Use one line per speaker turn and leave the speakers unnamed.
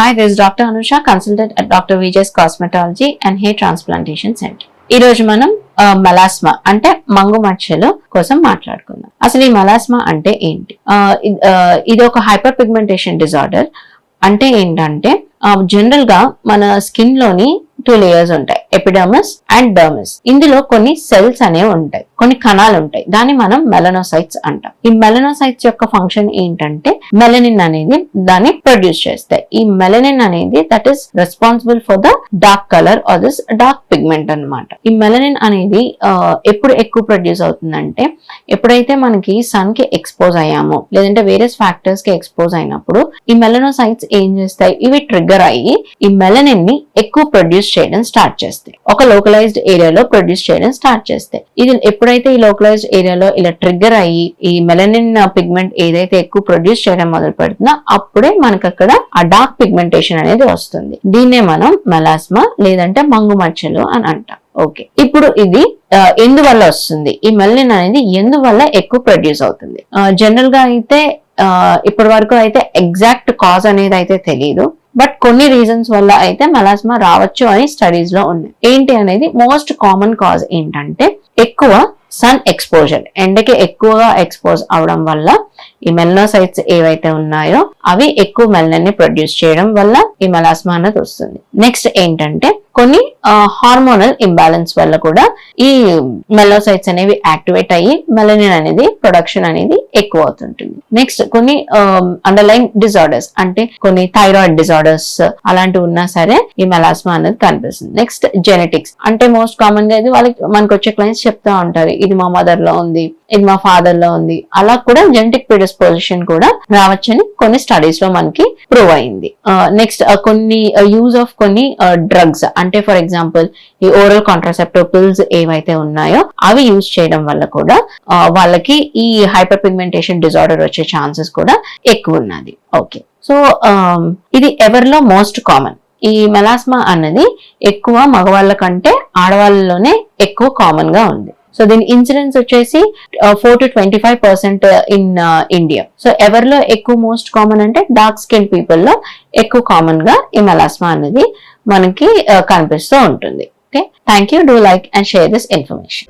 Hi this doctor Anusha consultant at doctor Vijaya's cosmetology and and transplantation centre ఈ రోజు మనం మలాస్మా అంటే మంగు మచ్చలు కోసం మాట్లాడుకుందాం. అసలు ఈ మలాస్మా అంటే ఏంటి? ఇది ఒక హైపర్ పిగ్మెంటేషన్ డిజార్డర్ అంటే ఏంటంటే జనరల్గా మన స్కిన్లోని టూ లేయర్స్ ఉంటాయి ఎపిడర్మస్ అండ్ డర్మస్ ఇందులో కొన్ని సెల్స్ అనేవి ఉంటాయి కొన్ని కణాలు ఉంటాయి. దాన్ని మనం మెలనోసైట్స్ అంటాం. ఈ మెలనోసైట్స్ యొక్క ఫంక్షన్ ఏంటంటే మెలనిన్ అనేది దాన్ని ప్రొడ్యూస్ చేస్తాయి. ఈ మెలనిన్ అనేది that is responsible for the dark colour or this dark pigment అన్నమాట. ఈ మెలనిన్ అనేది ఎప్పుడు ఎక్కువ ప్రొడ్యూస్ అవుతుందంటే ఎప్పుడైతే మనకి సన్కి ఎక్స్పోజ్ అయ్యామో లేదంటే వేరియస్ ఫ్యాక్టర్స్కి ఎక్స్పోజ్ అయినప్పుడు ఈ మెలనోసైట్స్ ఏం చేస్తాయి? ఇవి ట్రిగ్గర్ అయ్యి ఈ మెలనిన్ని ఎక్కువ ప్రొడ్యూస్ చేయడం స్టార్ట్ చేస్తాయి. ఒక లోకలైజ్డ్ ఏరియాలో ప్రొడ్యూస్ చేయడం స్టార్ట్ చేస్తాయి. ఇది ఎప్పుడైతే ఈ లోకలైజ్డ్ ఏరియాలో ఇలా ట్రిగ్గర్ అయ్యి ఈ మెలనిన్ పిగ్మెంట్ ఏదైతే ఎక్కువ ప్రొడ్యూస్ చేయడం మొదలు పెడుతుందో అప్పుడే మనకు అక్కడ ఆ డార్క్ పిగ్మెంటేషన్ అనేది వస్తుంది. దీన్నే మనం మెలాస్మా లేదంటే మంగు మచ్చలు అని అంటాం. ఓకే. ఇప్పుడు ఇది ఎందువల్ల వస్తుంది? ఈ మెలనిన్ అనేది ఎందువల్ల ఎక్కువ ప్రొడ్యూస్ అవుతుంది? జనరల్గా అయితే ఇప్పటి వరకు అయితే ఎగ్జాక్ట్ కాజ్ అనేది అయితే తెలియదు బట్ కొన్ని రీజన్స్ వల్ల అయితే మెలాస్మా రావచ్చు అని స్టడీస్లో ఉన్నాయి. ఏంటి అనేది మోస్ట్ కామన్ కాజ్ ఏంటంటే ఎక్కువ సన్ ఎక్స్పోజర్ ఎండకి ఎక్కువగా ఎక్స్పోజ్ అవడం వల్ల ఈ మెలనోసైట్స్ ఏవైతే ఉన్నాయో అవి ఎక్కువ మెలనని ప్రొడ్యూస్ చేయడం వల్ల ఈ మెలాస్మా అనేది వస్తుంది. నెక్స్ట్ ఏంటంటే కొన్ని హార్మోనల్ ఇంబ్యాలెన్స్ వల్ల కూడా ఈ మెలోసైట్స్ అనేవి యాక్టివేట్ అయ్యి మెలనిన్ అనేది ప్రొడక్షన్ అనేది ఎక్కువ అవుతుంటుంది. నెక్స్ట్ కొన్ని అండర్లైన్ డిజార్డర్స్ అంటే కొన్ని థైరాయిడ్ డిజార్డర్స్ అలాంటివి ఉన్నా సరే ఈ మెలాస్మా అనేది కనిపిస్తుంది. నెక్స్ట్ జెనెటిక్స్ అంటే మోస్ట్ కామన్గా ఇది వాళ్ళకి మనకు వచ్చే క్లయింట్స్ చెప్తా ఉంటారు. ఇది మా మదర్లో ఉంది ఇది మా ఫాదర్లో ఉంది. అలా కూడా జెనెటిక్ ప్రిడిస్పోజిషన్ కూడా రావచ్చని కొన్ని స్టడీస్లో మనకి ప్రూవ్ అయింది. నెక్స్ట్ కొన్ని యూజ్ ఆఫ్ కొన్ని డ్రగ్స్ అంటే ఫర్ ఎగ్జాంపుల్ ఈ ఓరల్ కాంట్రాసెప్టివ్ పిల్స్ ఏవైతే ఉన్నాయో అవి యూజ్ చేయడం వల్ల కూడా వాళ్ళకి ఈ హైపర్ పిగ్మెంటేషన్ డిజార్డర్ వచ్చే ఛాన్సెస్ కూడా ఎక్కువ ఉన్నది ఓకే సో um, ఇది ఎవరిలో మోస్ట్ కామన్ ఈ మెలాస్మా అన్నది ఎక్కువ మగవాళ్ళ కంటే ఆడవాళ్ళలోనే ఎక్కువ కామన్గా ఉంది. సో దీని ఇన్సిడెన్స్ వచ్చేసి four to twenty five percent in India so ఎవరిలో ఎక్కువ మోస్ట్ కామన్ అంటే డార్క్ స్కిన్ పీపుల్లో ఎక్కువ కామన్గా ఈ మెలాస్మా అనేది మనకి uh, కనిపిస్తూ ఉంటుంది. Okay thank you do like and share this information